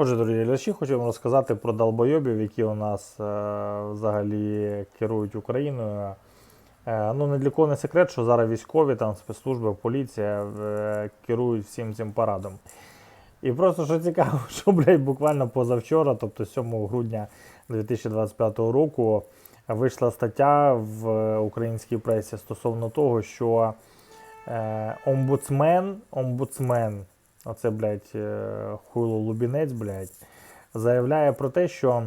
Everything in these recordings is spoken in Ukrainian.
Отже, дорогі глядачі, хочу вам розказати про долбойобів, які у нас е, взагалі керують Україною. Е, ну, не для кого не секрет, що зараз військові, там, спецслужби, поліція е, керують всім цим парадом. І просто що цікаво, що, блядь, буквально позавчора, тобто 7 грудня 2025 року, вийшла стаття в українській пресі стосовно того, що е, омбудсмен, омбудсмен, оце, блядь, е, хуйло Лубінець, блядь, заявляє про те, що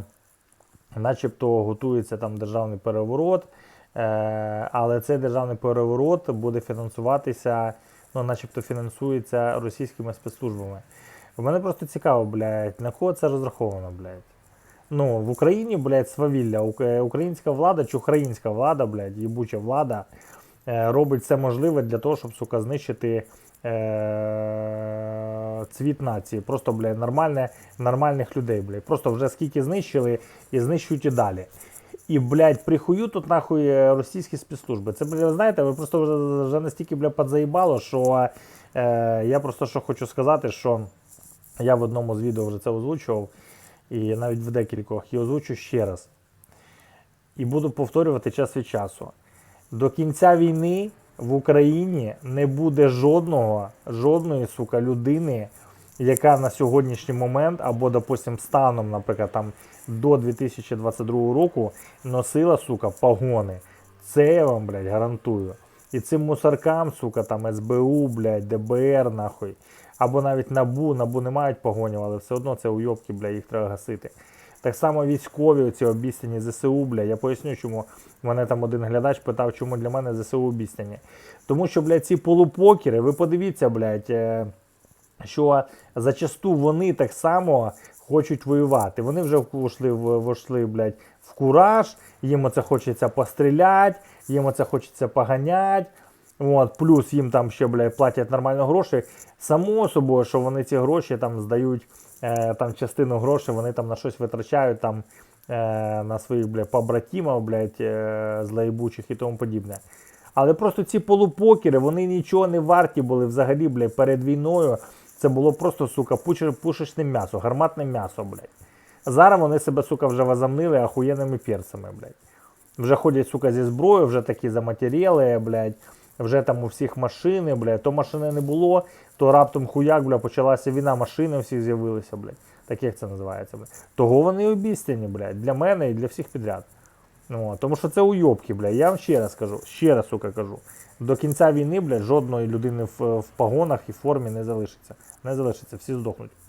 начебто готується там державний переворот, е, але цей державний переворот буде фінансуватися, ну, начебто фінансується російськими спецслужбами. У мене просто цікаво, блядь, на кого це розраховано, блядь. Ну, в Україні, блядь, свавілля. Українська влада чи українська влада, блядь, їбуча влада, е, робить все можливе для того, щоб, сука, знищити е- цвіт нації. Просто, блядь, нормальне, нормальних людей, блядь. Просто вже скільки знищили і знищують і далі. І, блядь, прихую тут нахуй е, російські спецслужби. Це, блядь, знаєте, ви просто вже, вже настільки, блядь, подзаїбало, що е- я просто що хочу сказати, що я в одному з відео вже це озвучував, і навіть в декількох і озвучу ще раз. І буду повторювати час від часу. До кінця війни в Україні не буде жодного, жодної сука людини, яка на сьогоднішній момент, або, допустим, станом, наприклад, там до 2022 року носила, сука, погони. Це я вам, блядь, гарантую. І цим мусоркам, сука, там СБУ, блядь, ДБР, нахуй. Або навіть НАБУ, НАБУ не мають погонів, але все одно це уйобки, бля, їх треба гасити. Так само військові, оці обіцяні ЗСУ, бля, я поясню, чому мене там один глядач питав, чому для мене ЗСУ обіцяні. Тому що, блядь, ці полупокери, ви подивіться, блядь, е, що зачасту вони так само хочуть воювати. Вони вже вошли, вошли блядь, в кураж, їм оце хочеться постріляти, їм оце хочеться поганять. От, плюс їм там ще блядь, платять нормально гроші. Само собою, що вони ці гроші там здають е, там частину грошей, вони там на щось витрачають там е, на своїх блядь, побратимів, блядь, е, злоєбучих і тому подібне. Але просто ці полупокери, вони нічого не варті були взагалі, блядь, перед війною. Це було просто, сука, пушечне м'ясо, гарматне м'ясо, блядь. Зараз вони себе, сука, вже возомнили ахуєнними перцями, блядь. Вже ходять, сука, зі зброєю, вже такі заматеріли, блядь. Вже там у всіх машини, блядь. То машини не було, то раптом хуяк, блядь, почалася війна, машини всі з'явилися, блядь. Так як це називається, блядь. Того вони і обіцяні, блядь, для мене і для всіх підряд. Ну, тому що це уйобки, блядь. Я вам ще раз кажу, ще раз, сука, кажу. До кінця війни, блядь, жодної людини в, в погонах і формі не залишиться. Не залишиться, всі здохнуть.